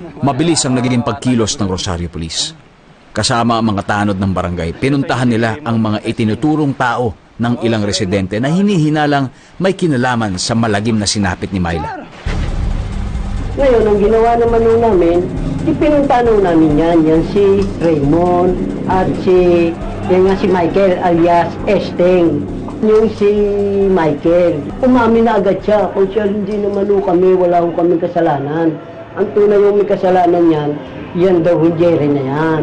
Mabilis ang nagiging pagkilos ng Rosario Police. Kasama ang mga tanod ng barangay, pinuntahan nila ang mga itinuturong tao ng ilang residente na hinihinalang may kinalaman sa malagim na sinapit ni Myla. Ngayon, ang ginawa naman nung namin, ipinunta nung namin yan. Yan si Raymond at si, yan nga si Michael alias Esteng. Yung si Michael, umamin na agad siya. Kung siya hindi naman kami, wala kami kasalanan. Ang tunay yung may kasalanan yan, yan daw Jerry na yan.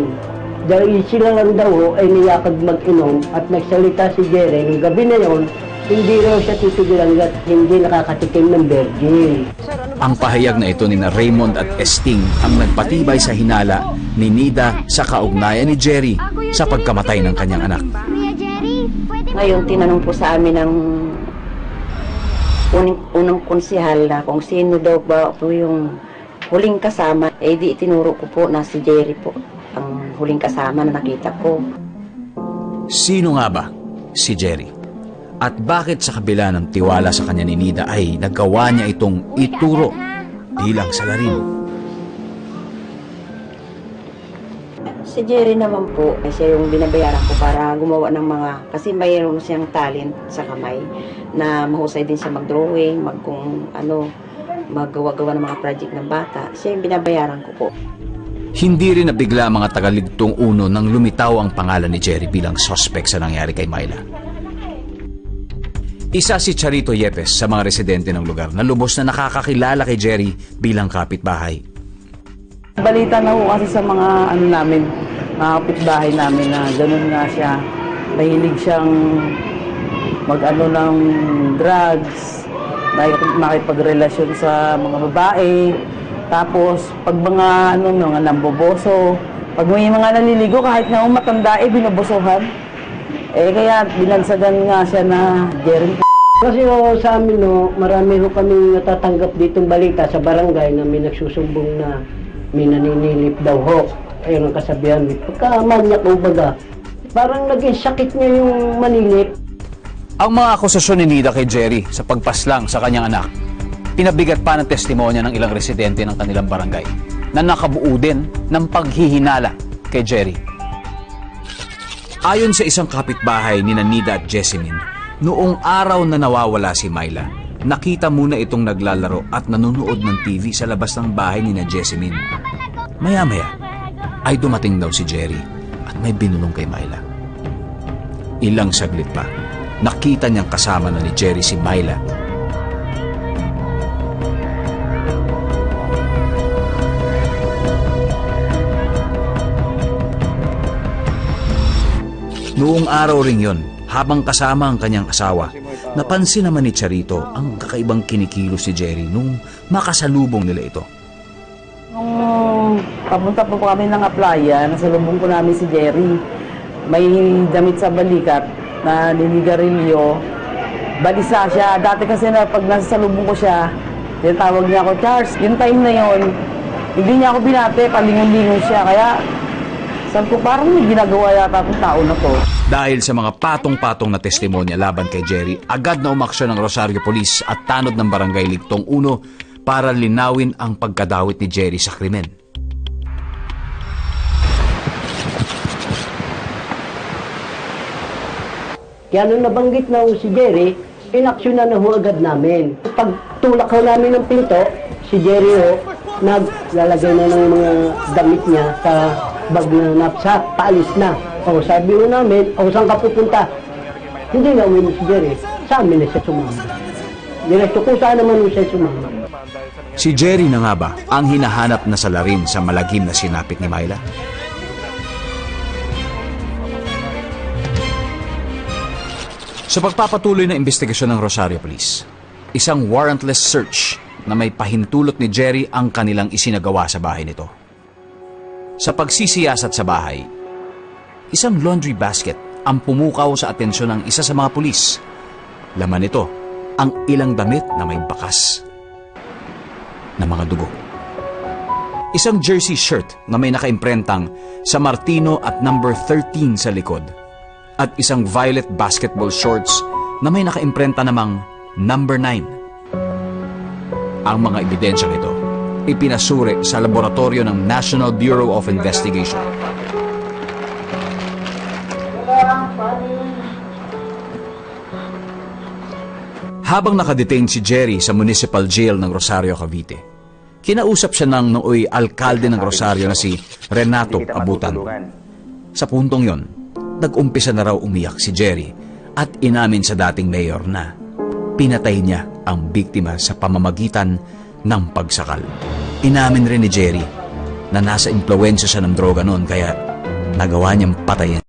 Dahil sila lang daw ay niyakag mag-inom at nagsalita si Jerry nung gabi na yon, hindi raw siya titigilan at hindi nakakatikim ng virgin. Ang pahayag na ito ni na Raymond at Esting ang nagpatibay sa hinala ni Nida sa kaugnayan ni Jerry sa pagkamatay ng kanyang anak. Ngayon, tinanong po sa amin ng uning, unang konsihal na kung sino daw ba po yung huling kasama. Eh di tinuro ko po na si Jerry po ang huling kasama na nakita ko. Sino nga ba si Jerry? At bakit sa kabila ng tiwala sa kanya ni Nida ay nagawa niya itong ituro bilang salarin? Si Jerry naman po, eh, siya yung binabayaran ko para gumawa ng mga, kasi mayroon siyang talent sa kamay na mahusay din siya mag-drawing, mag kung ano, maggawa-gawa ng mga project ng bata. Siya yung binabayaran ko po. Hindi rin nabigla ang mga tagaligtong uno nang lumitaw ang pangalan ni Jerry bilang suspect sa nangyari kay Myla. Isa si Charito Yepes sa mga residente ng lugar na lubos na nakakakilala kay Jerry bilang kapitbahay. Balita na ho kasi sa mga ano namin, mga kapitbahay namin na ganun nga siya. Mahilig siyang mag-ano ng drugs, makipagrelasyon sa mga babae. Tapos, pag mga ano, mga lamboboso, pag may mga naliligo, kahit ho matanda, eh, binubosohan. Eh, kaya binansagan nga siya na Jerry Kasi oh, sa amin no, marami ho kami natatanggap ditong balita sa barangay na may nagsusumbong na may naninilip daw ho. Ayun ang kasabihan. Pagka manyak o baga, parang naging sakit niya yung manilip. Ang mga akusasyon ni Nida kay Jerry sa pagpaslang sa kanyang anak, pinabigat pa ng testimonya ng ilang residente ng kanilang barangay na nakabuo din ng paghihinala kay Jerry. Ayon sa isang kapitbahay ni Nida at Jessamine, noong araw na nawawala si Myla, nakita muna itong naglalaro at nanonood ng TV sa labas ng bahay ni na Jessamine. Maya-maya ay dumating daw si Jerry at may binulong kay Myla. Ilang saglit pa, nakita niyang kasama na ni Jerry si Myla. Noong araw ring yon, habang kasama ang kanyang asawa, napansin naman ni Charito ang kakaibang kinikilos si Jerry nung makasalubong nila ito. Nung papunta po kami ng playa, nasalubong ko namin si Jerry. May damit sa balikat na niligarilyo. Balisa siya. Dati kasi na pag nasasalubong ko siya, tinatawag niya ako, Charles, yung time na yon, hindi niya ako binate, palingon-lingon siya. Kaya, sabi ko, parang may ginagawa yata itong tao na to. Dahil sa mga patong-patong na testimonya laban kay Jerry, agad na umaksyon ng Rosario Police at tanod ng Barangay Ligtong 1 para linawin ang pagkadawit ni Jerry sa krimen. Kaya nung nabanggit na ho si Jerry, inaksyonan na ho agad namin. Pag tulak ho namin ng pinto, si Jerry ho, naglalagay na ng mga damit niya sa bag na knapsack, paalis na. O sabi ho namin, o saan ka pupunta? Hindi na uwi si Jerry. Sa amin na siya sumama. Diretso kung saan naman siya sumama. Si Jerry na nga ba ang hinahanap na salarin sa malagim na sinapit ni Myla? Sa pagpapatuloy ng investigasyon ng Rosario Police, isang warrantless search na may pahintulot ni Jerry ang kanilang isinagawa sa bahay nito. Sa pagsisiyasat sa bahay, isang laundry basket ang pumukaw sa atensyon ng isa sa mga pulis. Laman nito ang ilang damit na may bakas na mga dugo. Isang jersey shirt na may nakaimprentang sa Martino at number 13 sa likod. At isang violet basketball shorts na may nakaimprenta namang number 9. Ang mga ebidensyang ito ipinasuri sa laboratorio ng National Bureau of Investigation. Habang nakadetain si Jerry sa municipal jail ng Rosario, Cavite, kinausap siya ng nooy alkalde ng Rosario na si Renato Abutan. Sa puntong yon, nag-umpisa na raw umiyak si Jerry at inamin sa dating mayor na pinatay niya ang biktima sa pamamagitan ng pagsakal. Inamin rin ni Jerry na nasa impluensya siya ng droga noon kaya nagawa niyang patayin